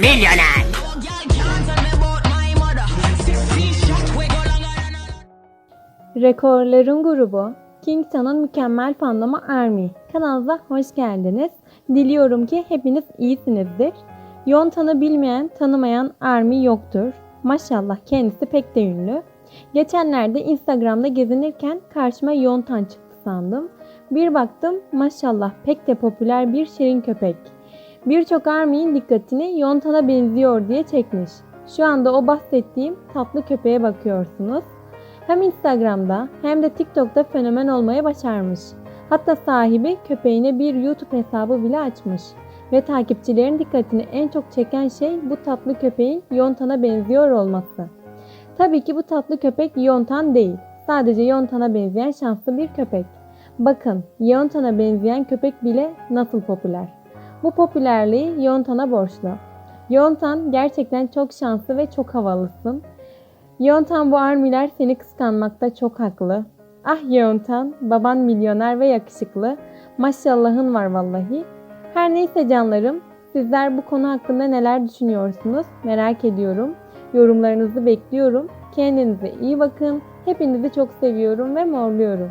milyoner. Rekorların grubu Kingston'un mükemmel fanlama Army. Kanalımıza hoş geldiniz. Diliyorum ki hepiniz iyisinizdir. Yontan'ı bilmeyen, tanımayan Army yoktur. Maşallah kendisi pek de ünlü. Geçenlerde Instagram'da gezinirken karşıma Yontan çıktı sandım. Bir baktım maşallah pek de popüler bir şirin köpek. Birçok Army'nin dikkatini Yontan'a benziyor diye çekmiş. Şu anda o bahsettiğim tatlı köpeğe bakıyorsunuz. Hem Instagram'da hem de TikTok'ta fenomen olmaya başarmış. Hatta sahibi köpeğine bir YouTube hesabı bile açmış. Ve takipçilerin dikkatini en çok çeken şey bu tatlı köpeğin Yontan'a benziyor olması. Tabii ki bu tatlı köpek Yontan değil. Sadece Yontan'a benzeyen şanslı bir köpek. Bakın Yontan'a benzeyen köpek bile nasıl popüler. Bu popülerliği Yontan'a borçlu. Yontan gerçekten çok şanslı ve çok havalısın. Yontan bu armiler seni kıskanmakta çok haklı. Ah Yontan, baban milyoner ve yakışıklı. Maşallahın var vallahi. Her neyse canlarım, sizler bu konu hakkında neler düşünüyorsunuz? Merak ediyorum. Yorumlarınızı bekliyorum. Kendinize iyi bakın. Hepinizi çok seviyorum ve morluyorum.